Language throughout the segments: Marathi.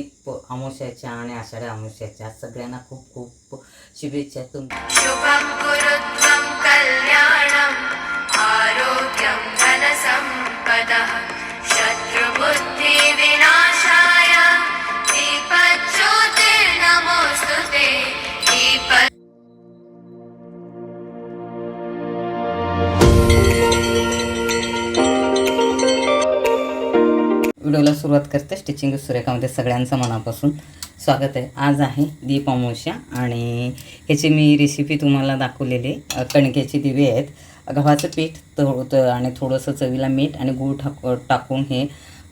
प- अमावस्याच्या आणि आषाढी अमावस्याच्या सगळ्यांना खूप खूप शुभेच्छा तुम शुभं कुरुत्वं व्हिडिओला सुरुवात करते. स्टिचिंग सुरेखामध्ये सगळ्यांचं मनापासून स्वागत आहे. आज आहे दीप अमावस्या आणि ह्याची मी रेसिपी तुम्हाला दाखवलेली कणकेचे दिवे आहेत. गव्हाचं पीठ थोडं आणि थोडंसं चवीला मीठ आणि गूळ टाक टाकून हे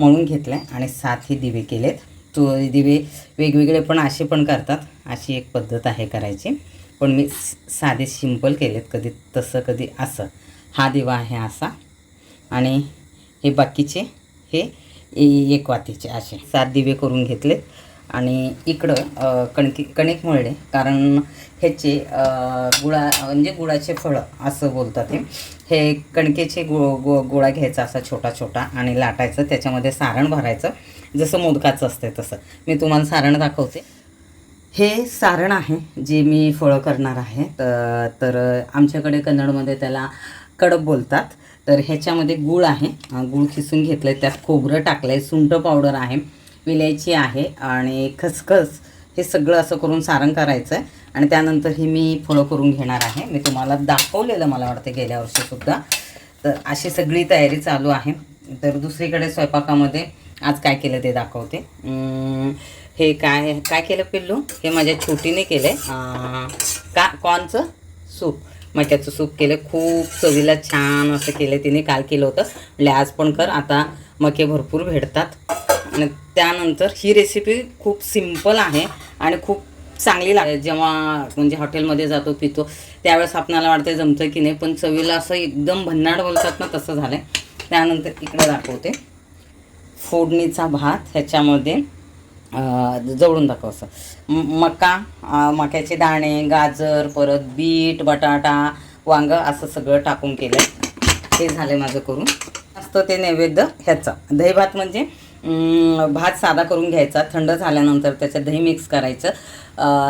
मळून घेतलं आहे आणि सात हे दिवे केलेत. तो दिवे वेगवेगळे पण असे पण करतात. अशी एक पद्धत आहे करायची. पण मी साधे सिंपल केलेत. कधी तसं कधी असं. हा दिवा आहे असा. आणि हे बाकीचे हे एक वातीचे असे सात दिवे करून घेतले आणि इकडं कणकी कणिक मळले. कारण ह्याचे गुळा म्हणजे गुळाचे फळं असं बोलतात हे हे कणकेचे गु गो गोळा घ्यायचा असा छोटा छोटा आणि लाटायचं. त्याच्यामध्ये सारण भरायचं. जसं मोदकाचं असते तसं. मी तुम्हाला सारण दाखवते. हे सारण आहे जे मी फळं करणार आहे. तर तर आमच्याकडे कन्नडमध्ये त्याला कडप बोलतात. तर ह्याच्यामध्ये गूळ आहे. गूळ खिसून घेतलं आहे त्यात खोबरं टाकलं आहे सुंठ पावडर आहे. विलायची आहे आणि खसखस हे सगळं असं करून सारण करायचं आहे आणि त्यानंतर हे मी फळं करून घेणार आहे. मी तुम्हाला दाखवलेलं मला वाटतं गेल्या वर्षीसुद्धा तर अशी सगळी तयारी चालू आहे. तर दुसरीकडे स्वयंपाकामध्ये आज काय केलं ते दाखवते. हे काय काय केलं पिल्लू? हे माझ्या छोटीने केलं आहे का कॉर्नचं? सूप. मक्याचं सूप केलं खूप चवीला छान असं केलं तिने काल केलं होतं. म्हणजे आज पण कर आता मके भरपूर भेटतात. आणि त्यानंतर ही रेसिपी खूप सिंपल आहे आणि खूप चांगली लागते. जेव्हा म्हणजे हॉटेलमध्ये जातो पितो त्यावेळेस आपणाला वाटतं जमतं की नाही पण चवीला असं एकदम भन्नाट बोलतात ना तसं झालं आहे त्यानंतर इकडे दाखवते. फोडणीचा भात ह्याच्यामध्ये जवळून दाखव असं. मका मक्याचे दाणे गाजर परत बीट बटाटा वांग असं सगळं टाकून केलं हे झालं माझं करून. असतं ते नैवेद्य ह्याचा. दही भात म्हणजे भात साधा करून घ्यायचा. थंड झाल्यानंतर त्याच्यात दही मिक्स करायचं.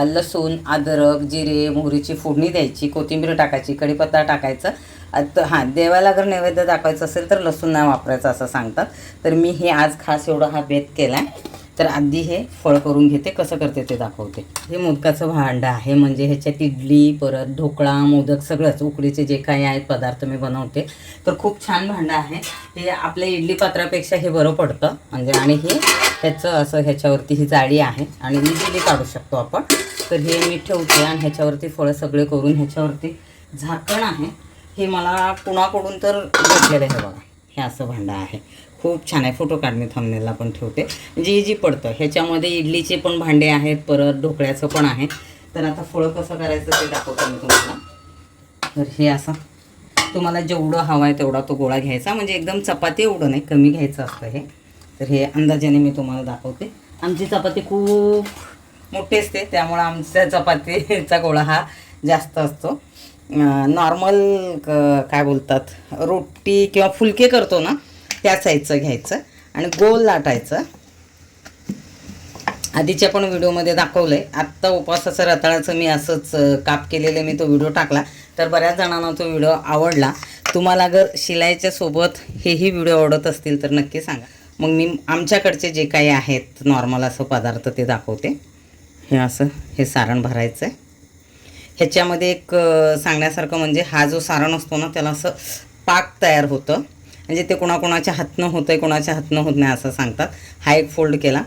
लसूण अद्रक जिरे मोहरीची फोडणी द्यायची. कोथिंबीर टाकायची कढीपत्ता टाकायचं. हां देवाला जर नैवेद्य दाखवायचं असेल तर लसूण नाही वापरायचं असं सांगतात. तर मी हे आज खास एवढा हा भेद केला आहे तर आधी हे फळ करून घेते. कसं करते ते दाखवते. हे मोदकाचं भांडं आहे. म्हणजे ह्याच्यात इडली परत ढोकळा मोदक सगळंच उकडीचे जे काही आहेत पदार्थ मी बनवते. तर खूप छान भांडं आहे. हे आपल्या इडली पात्रापेक्षा हे बरं पडतं. म्हणजे आणि हे ह्याचं असं ह्याच्यावरती ही जाळी आहे. आणि इझिली काढू शकतो आपण. तर हे मी ठेवते आणि ह्याच्यावरती फळं सगळे करून ह्याच्यावरती झाकण आहे. हे मला कुणाकडून तर भेटलेलं आहे बघा. हे असं भांडं आहे. खूप छान आहे. फोटो काढणे थांबनेला पण ठेवते. म्हणजे इजी पडतं ह्याच्यामध्ये इडलीचे पण भांडे आहेत परत ढोकळ्याचं पण आहे. तर आता फळं कसं करायचं ते दाखवतो मी तुम्हाला. तर हे असं तुम्हाला जेवढं हवं आहे तेवढा तो गोळा घ्यायचा. म्हणजे एकदम चपाती एवढं नाही कमी घ्यायचं असतं हे. तर हे अंदाजाने मी तुम्हाला दाखवते. आमची चपाती खूप मोठी असते त्यामुळं आमच्या चपातीचा गोळा हा जास्त असतो. नॉर्मल काय बोलतात रोटी किंवा फुलके करतो ना त्या साईजचं घ्यायचं आणि गोल लाटायचं. आधीच्या पण व्हिडिओमध्ये दाखवलं आहे आत्ता उपवासाचं रताळाचं मी असंच काप केलेलं मी तो व्हिडिओ टाकला. तर बऱ्याच जणांना तो व्हिडिओ आवडला. तुम्हाला जर शिलाईच्या सोबत हेही व्हिडिओ आवडत असतील तर नक्की सांगा. मग मी आमच्याकडचे जे काही आहेत नॉर्मल असं पदार्थ ते दाखवते. हे असं हे सारण भरायचं आहे ह्याच्यामध्ये एक सांगण्यासारखं म्हणजे हा जो सारण असतो ना त्याला असं पाक तयार होतं. म्हणजे ते कोणाकोणाच्या हातनं होतं आहे कोणाच्या हातनं होत नाही असं सांगतात. हा एक फोल्ड केला.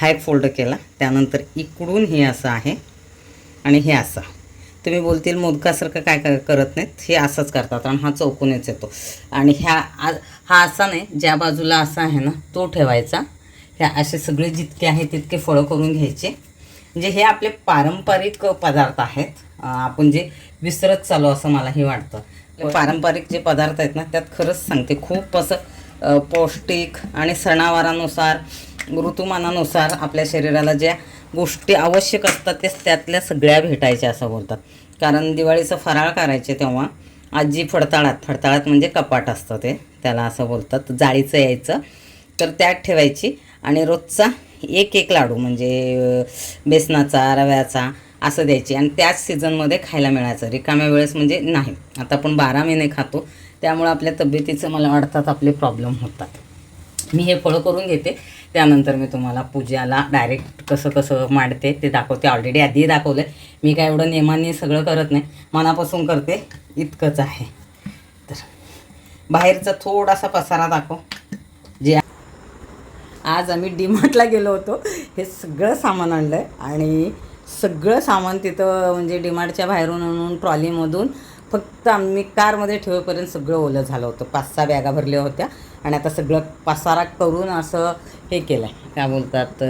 हा एक फोल्ड केला. त्यानंतर इकडून हे असं आहे आणि हे असं. तुम्ही बोलतील मोदकासारखं काय काय करत नाहीत. हे असंच करतात आणि हा चौकोनच येतो. आणि ह्या हा असा नाही ज्या बाजूला असा आहे ना तो ठेवायचा. ह्या असे सगळे जितके आहेत तितके फळं करून घ्यायचे. म्हणजे हे आपले पारंपरिक पदार्थ आहेत. आपण जे विसरत चालू असं मलाही वाटतं. म्हणजे पारंपरिक जे पदार्थ आहेत ना त्यात खरंच सांगते खूप असं पौष्टिक आणि सणावारानुसार ऋतुमानानुसार आपल्या शरीराला ज्या गोष्टी आवश्यक असतात ते त्यातल्या सगळ्या भेटायच्या असं बोलतात. कारण दिवाळीचं फराळ करायचे तेव्हा आजी फडताळात फडताळात म्हणजे कपाट असतं ते त्याला असं बोलतात जाळीचं यायचं तर त्यात ठेवायची. आणि रोजचा एक एक लाडू म्हणजे बेसनाचा रव्याचा असं द्यायची. आणि त्याच सीझनमध्ये खायला मिळायचं. रिकाम्या वेळेस म्हणजे नाही. आता आपण बारा महिने खातो. त्यामुळं आपल्या तब्येतीचं मला वाटतात आपले प्रॉब्लेम होतात. मी हे फळं करून घेते. त्यानंतर मी तुम्हाला पूजाला डायरेक्ट कसं कसं मांडते ते दाखवते. ऑलरेडी आधी दाखवलं आहे मी काय एवढं नियमाने सगळं करत नाही. मनापासून करते. इतकंच आहे. तर बाहेरचा थोडासा पसारा दाखव. जे आज आम्ही डीमार्टला गेलो होतो. हे सगळं सामान आणलं आहे आणि सगळं सामान तिथं म्हणजे डीमार्टच्या बाहेरून आणून ट्रॉलीमधून फक्त आम्ही कारमध्ये ठेवेपर्यंत सगळं ओलं झालं होतं. पाच सहा बॅगा भरल्या होत्या आणि आता सगळं पसारा करून असं हे केलं आहे काय बोलतात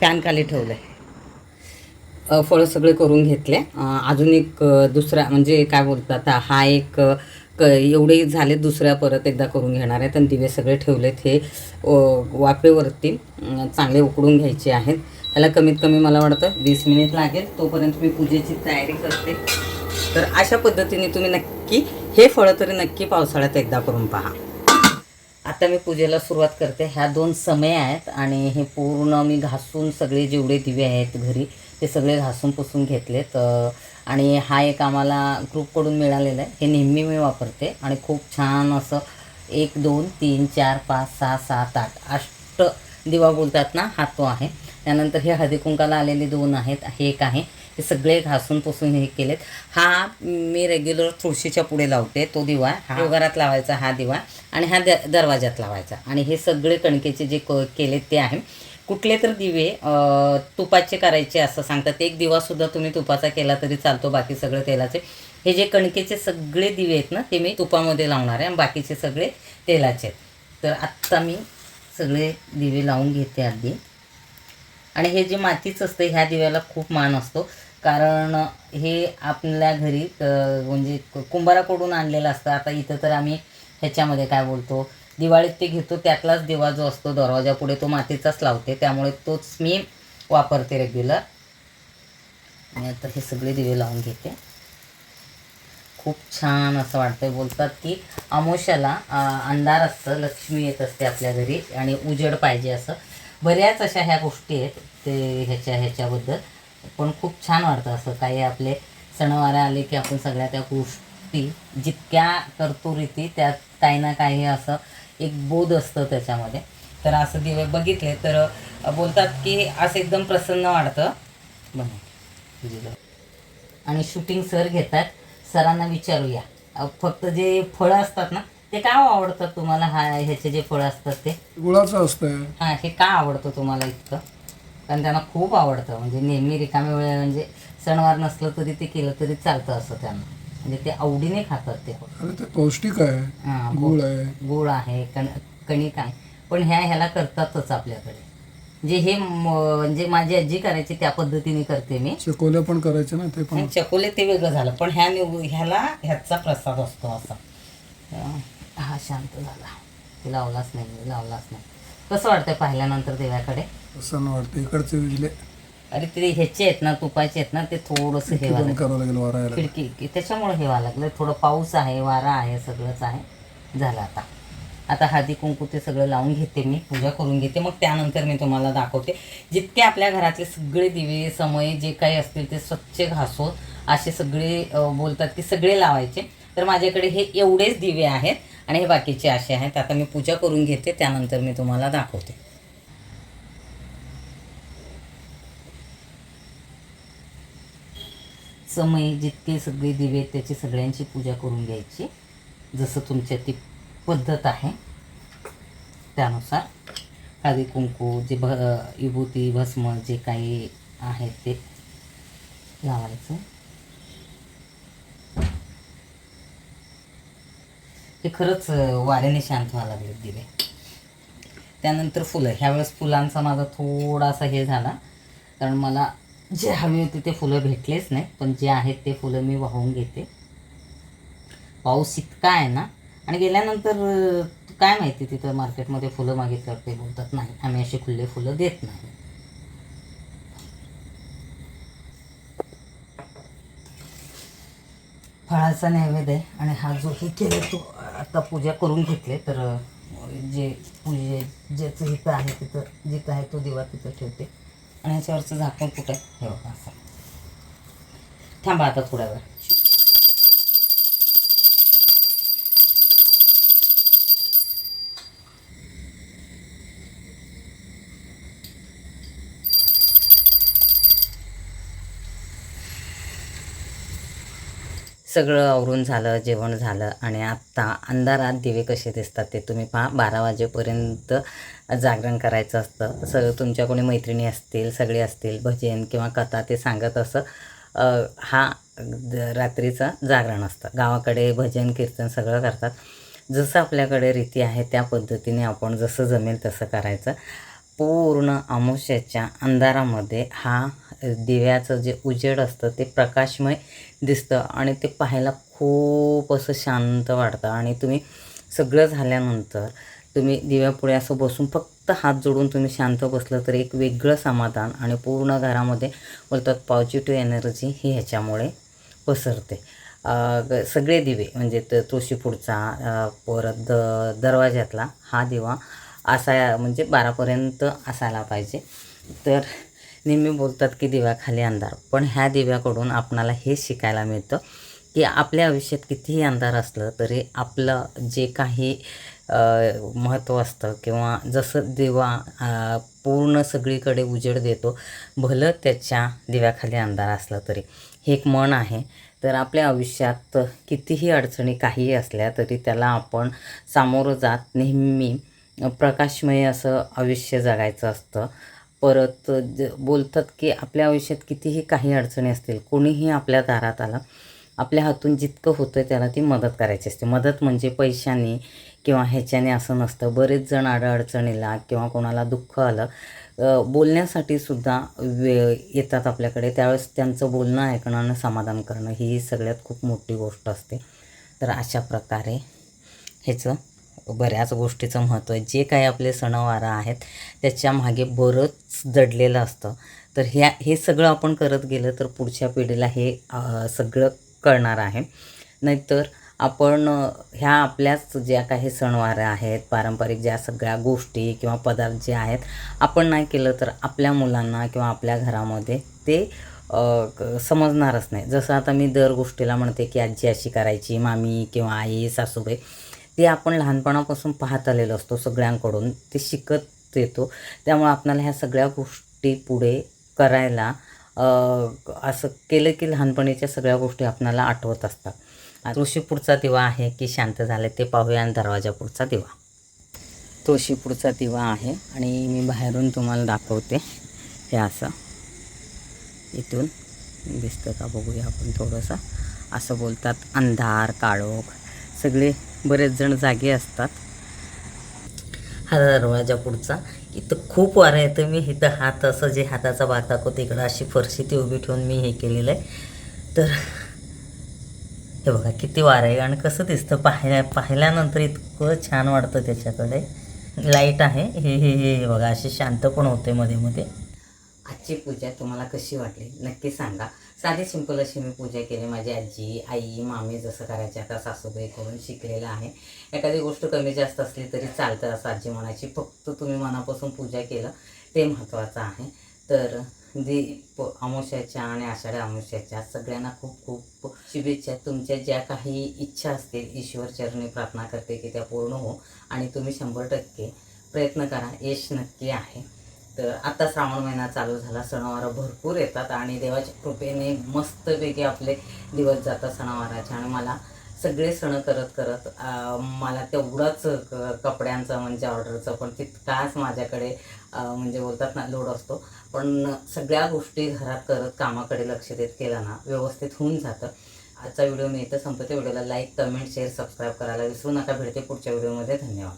फॅन खाली ठेवलं आहे फळं सगळे करून घेतले. अजून एक दुसरा म्हणजे काय बोलतात हा एक क एवढे झाले दुसऱ्या परत एकदा करून घेणार आहेत आणि दिवे सगळे ठेवलेत हे वाफेवरती चांगले उकडून घ्यायचे आहेत. ह्याला कमीत कमी मला वाटतं वीस मिनिट लागेल. तोपर्यंत मी पूजेची तयारी करते. तर अशा पद्धतीने तुम्ही नक्की हे फळं तरी नक्की पावसाळ्यात एकदा करून पहा. आता मी पूजेला सुरुवात करते. ह्या दोन समय आहेत आणि हे पूर्ण मी घासून सगळे जेवढे दिवे आहेत घरी ते सगळे घासून पुसून घेतलेत. आणि हा एक आम्हाला ग्रुपकडून मिळालेला आहे. हे नेहमी मी वापरते आणि खूप छान असं एक दोन तीन चार पाच सहा सात आठ अष्ट दिवा बोलतात ना हा तो आहे. त्यानंतर हे हळदी कुंकाला आलेले दोन आहेत हे एक आहे. हे सगळे घासून पुसून हे केलेत. हा मी रेग्युलर तुळशीच्या पुढे लावते तो दिवा. हा. घरात लावायचा हा दिवा. आणि हा द दरवाज्यात लावायचा. आणि हे सगळे कणकेचे जे क केलेत ते आहे. कुठले तर दिवे तुपाचे करायचे असं सांगतात. एक दिवासुद्धा तुम्ही तुपाचा केला तरी चालतो बाकी सगळे तेलाचे. हे जे कणकेचे सगळे दिवे आहेत ना ते मी तुपामध्ये लावणार आहे. आणि बाकीचे सगळे तेलाचे आहेत. तर आत्ता मी सगळे दिवे लावून घेते आधी आणि हे जे मातीचं असतं ह्या दिव्याला खूप मान असतो. कारण हे आपल्या घरी म्हणजे कुंभाराकडून आणलेलं असतं. आता इथं तर आम्ही ह्याच्यामध्ये काय बोलतो दिवाळीत ते घेतो त्यातलाच दिवा जो असतो दरवाजापुढे तो मातीचाच लावते. त्यामुळे तोच मी वापरते रेग्युलर आणि आता हे सगळे दिवे लावून घेते. खूप छान असं वाटतं बोलतात की अमोशाला अंधार असतं लक्ष्मी येत असते आपल्या घरी आणि उजेड पाहिजे असं. बऱ्याच अशा ह्या गोष्टी आहेत ते ह्याच्या ह्याच्याबद्दल. पण खूप छान वाटतं असं काही आपले सणवार आले की आपण सगळ्या त्या गोष्टी जितक्या करतो रीती त्यात काही ना काही असं एक बोध असतं त्याच्यामध्ये. तर असं दिवे बघितले तर बोलतात की असं एकदम प्रसन्न वाटतं. आणि शूटिंग सर घेतात. सरांना विचारूया. फक्त जे फळं असतात ना ते का आवडतात तुम्हाला हा ह्याचे जे फळं असतात ते? गुळाचं असतंय. हां हे का आवडतं तुम्हाला इतकं? कारण त्यांना खूप आवडतं म्हणजे नेहमी रिकाम्या वेळ म्हणजे सणवार नसलं तरी ते केलं तरी चालतं असं त्यांना. म्हणजे ते आवडीने खातात ते. फळ अरे ते पौष्टिक आहे. हां गुळ आहे. गुळ आहे कण कणिक आहे. पण ह्या ह्याला करतातच आपल्याकडे. जे हे म- म्हणजे माझी आजी करायची त्या पद्धतीने करते मी. चकोल्या पण करायचे ना ते पण. आणि चकोले ते वेगळं झालं. पण ह्या निव ह्याला ह्याचा प्रसाद असतो असा. हा शांत झाला. लावलाच नाही मी लावलाच नाही. कसं वाटतंय पाहिल्यानंतर देवाकडे? प्रसन्न वाटतं इकडचे विजले. अरे ते ह्याचे आहेत ना तुपाचे आहेत ना ते थोडंसं हे लागेल खिडकी की- त्याच्यामुळे हे व्हायला लागलं. थोडं पाऊस आहे वारा आहे सगळंच आहे. झालं आता. आता हळदी कुंकू ते सगळं लावून घेते मी पूजा करून घेते. मग त्यानंतर मी तुम्हाला दाखवते. जितके आपल्या घरातले सगळे दिवे समय जे काही असतील ते स्वच्छ घासून असे सगळे बोलतात की सगळे लावायचे. तर माझ्याकडे हे एवढेच दिवे आहेत. आणि हे बाकीचे असे आहेत आता मी पूजा करून घेते त्यानंतर मी तुम्हाला दाखवते. समय जितके सगळे दिवे आहेत त्याची सगळ्यांची पूजा करून घ्यायची. जसं तुमच्या ती पद्धत आहे त्यानुसार हळदी कुंकू जे भ विभूती भस्म जे काही आहे ते लावायचं. ते खरंच वाऱ्याने शांत व्हायला लागले दिवे. त्यानंतर फुलं. ह्यावेळेस फुलांचा माझा थोडासा हे झाला. कारण मला जे हवे होते ते फुलं भेटलेच नाही. पण जे आहेत ते फुलं मी वाहून घेते. पाऊस इतका आहे ना. आणि गेल्यानंतर काय माहिती तिथं मार्केटमध्ये फुलं मागितल्यावर ते बोलतात नाही आम्ही असे खुल्ले फुलं देत नाही. फळाचा नैवेद्य आहे आणि हा जो हे केलं तो आता पूजा करून घेतले तर जे पूजे ज्याचं हिथं आहे तिथं जिथं आहे तो दिवा तिथं ठेवते. आणि ह्याच्यावरचं झाकण कुठं ठेवा असं. थांबा आता थोड्या वेळ सगळं आवरून झालं जेवण झालं आणि आत्ता अंधारात दिवे कसे दिसतात ते तुम्ही पहा. बारा वाजेपर्यंत जागरण करायचं असतं. सगळं तुमच्या कोणी मैत्रिणी असतील सगळे असतील भजन किंवा कथा ते सांगत असं हा द- रात्रीचं जागरण असतं. गावाकडे भजन कीर्तन सगळं करतात. जसं आपल्याकडे रीती आहे त्या पद्धतीने आपण जसं जमेल तसं करायचं. पूर्ण अमावस्याच्या अंधारामध्ये हा दिव्याचं जे उजेड असतं ते प्रकाशमय दिसतं आणि ते पाहायला खूप असं शांत वाटतं. आणि तुम्ही सगळं झाल्यानंतर तुम्ही दिव्यापुढे असं बसून फक्त हात जोडून तुम्ही शांत बसलं तर एक वेगळं समाधान आणि पूर्ण घरामध्ये बोलतात पॉझिटिव्ह एनर्जी ही ह्याच्यामुळे पसरते. ग- सगळे दिवे म्हणजे त- तुळशीपुढचा परत द दरवाज्यातला हा दिवा असा म्हणजे बारापर्यंत असायला पाहिजे. तर नेहमी बोलतात की दिव्याखाली अंधार. पण ह्या दिव्याकडून आपणाला हे शिकायला मिळतं की आपल्या आयुष्यात कितीही अंधार असलं तरी आपलं जे काही महत्त्व असतं किंवा जसं दिवा पूर्ण सगळीकडे उजेड देतो भलं त्याच्या दिव्याखाली अंधार असला तरी. हे एक मन आहे. तर आपल्या आयुष्यात कितीही अडचणी काहीही असल्या तरी त्याला आपण सामोरं जात नेहमी प्रकाशमय असं आयुष्य जगायचं असतं. परत ज बोलतात की आपल्या आयुष्यात कितीही काही अडचणी असतील कोणीही आपल्या दारात आलं आपल्या हातून जितकं होतं त्याला ती मदत करायची असते. मदत म्हणजे पैशाने किंवा ह्याच्याने असं नसतं. बरेच जण अडचणीला किंवा कोणाला दुःख आलं बोलण्यासाठी सुद्धा वे येतात आपल्याकडे. त्यावेळेस त्यांचं बोलणं ऐकणं आणि समाधान करणं ही सगळ्यात खूप मोठी गोष्ट असते. तर अशा प्रकारे ह्याचं बऱ्याच गोष्टीचं महत्त्व आहे. जे काही आपले सणवार आहेत त्याच्यामागे बरंच दडलेलं असतं. तर ह्या हे सगळं आपण करत गेलं तर पुढच्या पिढीला हे सगळं कळणार आहे. नाहीतर आपण ह्या आपल्याच ज्या काही सणवार आहेत पारंपरिक ज्या सगळ्या गोष्टी किंवा पदार्थ जे आहेत आपण नाही केलं तर आपल्या मुलांना किंवा आपल्या घरामध्ये ते समजणारच नाही. जसं आता मी दर गोष्टीला म्हणते की आजी अशी करायची मामी किंवा आई सासूबाई ते आपण लहानपणापासून पाहत आलेलो असतो सगळ्यांकडून. ते शिकत येतो. त्यामुळे आपल्याला ह्या सगळ्या गोष्टी पुढे करायला असं केलं की लहानपणीच्या सगळ्या गोष्टी आपणाला आठवत असतात. तुळशीपुढचा दिवा आहे की शांत झाले ते पाहूया आणि दरवाजापुढचा दिवा. तुळशीपुढचा दिवा आहे आणि मी बाहेरून तुम्हाला दाखवते. हे असं. इथून दिसतं का बघूया आपण थोडंसं. असं बोलतात अंधार काळोख. सगळे बरेच जण जागे असतात. हा दरवाजा पुढचा. इथं खूप वारं येतं मी इथं हात असं जे हाताचा भाग दाखवतो इकडं अशी फरशी ती उभी ठेवून मी हे केलेलं आहे. तर हे बघा किती वारं आहे. आणि कसं दिसतं? पाहिल्या पाहिल्यानंतर इतकं छान वाटतं त्याच्याकडे. लाइट आहे. हे हे हे हे बघा अशी शांत पण होते मध्ये मध्ये. आजची पूजा तुम्हाला कशी वाटली? नक्की सांगा. साधी सिंपल अशी मी पूजा केली. माझी आजी आई मामी जसं करायचे आता सासूबाई करून शिकलेलं आहे. एखादी गोष्ट कमी जास्त असली तरी चालतं असं आजी म्हणायची. फक्त तुम्ही मनापासून पूजा केलं ते महत्त्वाचं आहे. तर जे प अमावश्याच्या आणि आषाढी अमावश्याच्या सगळ्यांना खूप खूप शुभेच्छा. तुमच्या ज्या काही इच्छा असतील ईश्वर चरणी प्रार्थना करते की त्या पूर्ण हो आणि तुम्ही शंभर टक्के प्रयत्न करा. यश नक्की आहे. तर आता श्रावण महिना चालू झाला सणवार भरपूर येतात आणि देवाच्या कृपेने मस्तपैकी आपले दिवस जातात सणावाराचे. आणि मला सगळे सण करत करत मला तेवढाच क- कपड्यांचं म्हणजे ऑर्डरचं पण तितकाच माझ्याकडे म्हणजे बोलतात ना लोड असतो. पण सगळ्या गोष्टी घरात करत कामाकडे लक्ष देत केलं ना व्यवस्थित होऊन जातं. आजचा व्हिडिओ मी इथं संपते व्हिडिओला लाईक कमेंट शेअर सबस्क्राईब करायला विसरू नका. भेटते पुढच्या व्हिडिओमध्ये. धन्यवाद.